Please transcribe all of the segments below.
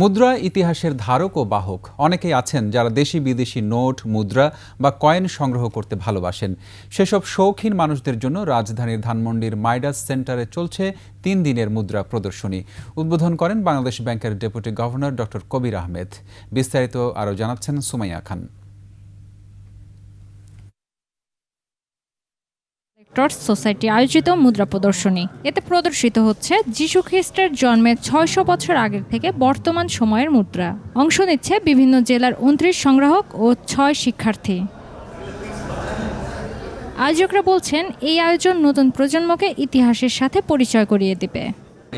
মুদ্রা ইতিহাসের ধারক ও বাহক। অনেকেই আছেন যারা দেশি বিদেশি নোট, মুদ্রা বা কয়েন সংগ্রহ করতে ভালোবাসেন। সেসব শৌখিন মানুষদের জন্য রাজধানীর ধানমন্ডির মাইডাস সেন্টারে চলছে তিন দিনের মুদ্রা প্রদর্শনী। উদ্বোধন করেন বাংলাদেশ ব্যাংকের deputy governor doctor Kabir Ahmed. বিস্তারিত আরও জানাচ্ছেন সুমাইয়া খান। কালেক্টর্স সোসাইটি আয়োজিত মুদ্রা প্রদর্শনী। এতে প্রদর্শিত হচ্ছে যীশু খ্রিস্টের জন্মের ছয়শো বছর আগের থেকে বর্তমান সময়ের মুদ্রা। অংশ নিচ্ছে বিভিন্ন জেলার উনত্রিশ সংগ্রাহক ও ছয় শিক্ষার্থী। আয়োজকরা বলছেন, এই আয়োজন নতুন প্রজন্মকে ইতিহাসের সাথে পরিচয় করিয়ে দেবে।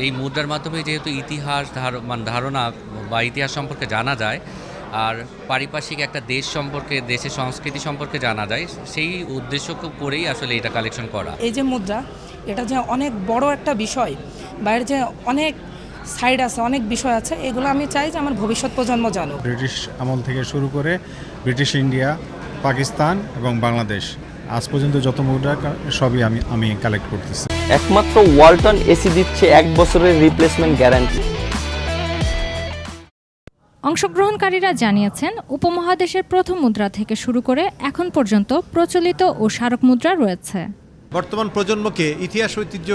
এই মুদ্রার মাধ্যমে যেহেতু ইতিহাস মানে ধারণা বা ইতিহাস সম্পর্কে জানা যায় আর পারিপার্শ্বিক একটা দেশ সম্পর্কে দেশের সংস্কৃতি সম্পর্কে জানা যায় সেই উদ্দেশ্য করেই আসলে এটা কালেকশন করা। এই যে মুদ্রা এটা যে অনেক বড় একটা বিষয় বাইরে যে অনেক সাইড আছে অনেক বিষয় আছে এগুলো আমি চাই যে আমার ভবিষ্যৎ প্রজন্ম জানো ব্রিটিশ আমল থেকে শুরু করে ব্রিটিশ ইন্ডিয়া পাকিস্তান এবং বাংলাদেশ আজ পর্যন্ত যত মুদ্রা সবই আমি আমি কালেক্ট করতেছি। একমাত্র ওয়ালটন এসি দিচ্ছে এক বছরের রিপ্লেসমেন্ট গ্যারান্টি অংশগ্রহণকারীরা জানিয়েছেন উপমহাদেশের প্রথম মুদ্রা থেকে শুরু করে এখন পর্যন্ত প্রচলিত ও স্মারক মুদ্রা রয়েছে। বর্তমান প্রজন্মকে ইতিহাস ঐতিহ্য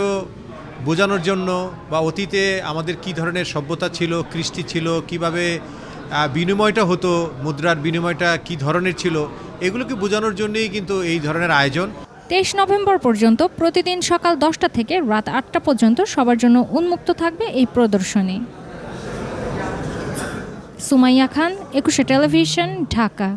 বোঝানোর জন্য বা অতীতে আমাদের কি ধরনের সভ্যতা ছিল কৃষ্টি ছিল কীভাবে বিনিময়টা হতো মুদ্রার বিনিময়টা কি ধরনের ছিল এগুলোকে বোঝানোর জন্যই কিন্তু এই ধরনের আয়োজন। তেইশ নভেম্বর পর্যন্ত প্রতিদিন সকাল দশটা থেকে রাত আটটা পর্যন্ত সবার জন্য উন্মুক্ত থাকবে এই প্রদর্শনী। সুমাইয়া খান একুশে টেলিভিশন ঢাকা।